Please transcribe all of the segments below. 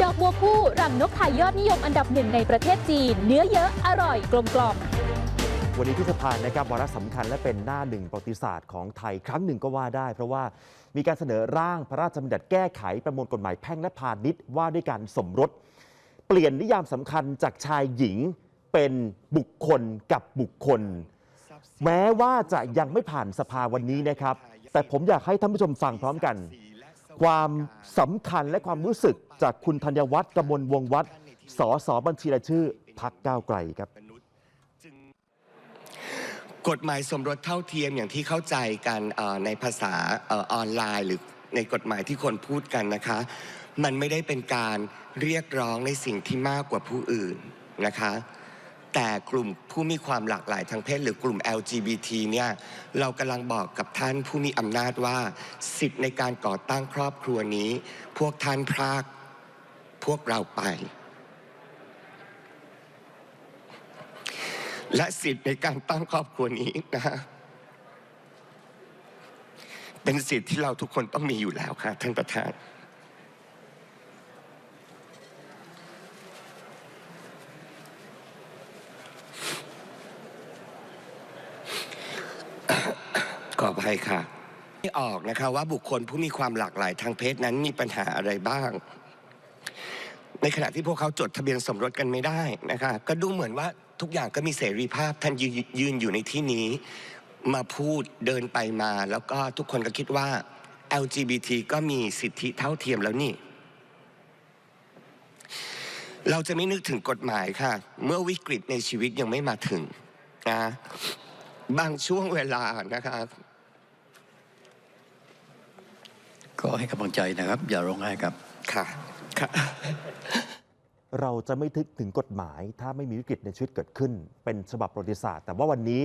ผู้รังนกไทยยอดนิยมอันดับหนึ่งในประเทศจีน เนื้อเยอะอร่อยกลมกล่อมวันนี้ที่สภานะครับวาระสำคัญและเป็นหน้าหนึ่งประวัติศาสตร์ของไทยครั้งหนึ่งก็ว่าได้ เพราะว่ามีการเสนอร่างพระราชบัญญัติแก้ไขประมวลกฎหมายแพ่งและพาณิชย์ว่าด้วยการสมรส เปลี่ยนนิยามสำคัญจากชายหญิงเป็นบุคคลกับบุคคล แม้ว่าจะยังไม่ผ่านสภาวันนี้นะครับ แต่ผมอยากให้ท่านผู้ชมฟังพร้อมกัน ความสำคัญและความรู้สึกจากคุณธัญวัฒน์กมลวงวัฒน์สสบัญชีรายชื่อพักก้าวไกลครับกฎหมายสมรสเท่าเทียมอย่างที่เข้าใจกันในภาษาออนไลน์ หรือในกฎหมายที่คนพูดกันนะคะ มันไม่ได้เป็นการเรียกร้องในสิ่งที่มากกว่าผู้อื่นนะคะ แต่กลุ่มผู้มีความหลากหลายทางเพศหรือกลุ่ม LGBT เนี่ยเรากำลังบอกกับท่านผู้มีอำนาจว่า สิทธิ์ในการก่อตั้งครอบครัวนี้ พวกท่านพรากพวกเราไป และสิทธิ์ในการตั้งครอบครัวนี้นะฮะเป็นสิทธิ์ที่เราทุกคนต้องมีอยู่แล้วค่ะท่านประธาน ขออภัยค่ะไม่ออกนะคะว่าบุคคลผู้มีความหลากหลายทางเพศนั้นมีปัญหาอะไรบ้าง ในขณะที่พวกเขาจดทะเบียนสมรสกันไม่ได้นะคะก็ดูเหมือนว่าทุกอย่างก็มีเสรีภาพท่านยืนยืนอยู่ในที่นี้ มาพูดเดินไปมา แล้วก็ทุกคนก็คิดว่า LGBT ก็มีสิทธิเท่าเทียมแล้วนี่ เราจะไม่นึกถึงกฎหมายค่ะ เมื่อวิกฤตในชีวิตยังไม่มาถึงนะบางช่วงเวลานะคะ ก็ให้กำลังใจนะครับ อย่าร้องไห้ครับค่ะค่ะเราจะไม่ทึกถึงกฎหมาย ถ้าไม่มีวิกฤตในชีวิตเกิดขึ้น เป็นฉบับประวัติศาสตร์ แต่ว่าวันนี้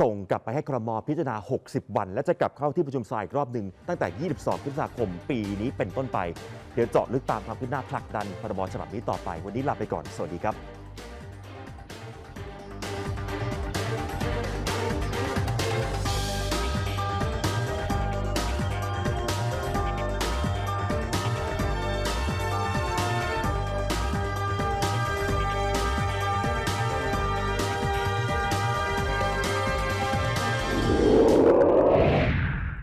ส่งกลับไปให้ครมพิจารณา 60 วัน และจะกลับเข้าที่ประชุมสายอีกรอบหนึ่งตั้งแต่ 22 พฤษภาคม ปีนี้เป็นต้นไป เดี๋ยวเจาะลึกตามความคืบหน้าผลักดันพรบฉบับนี้ต่อไป วันนี้ลาไปก่อน สวัสดีครับ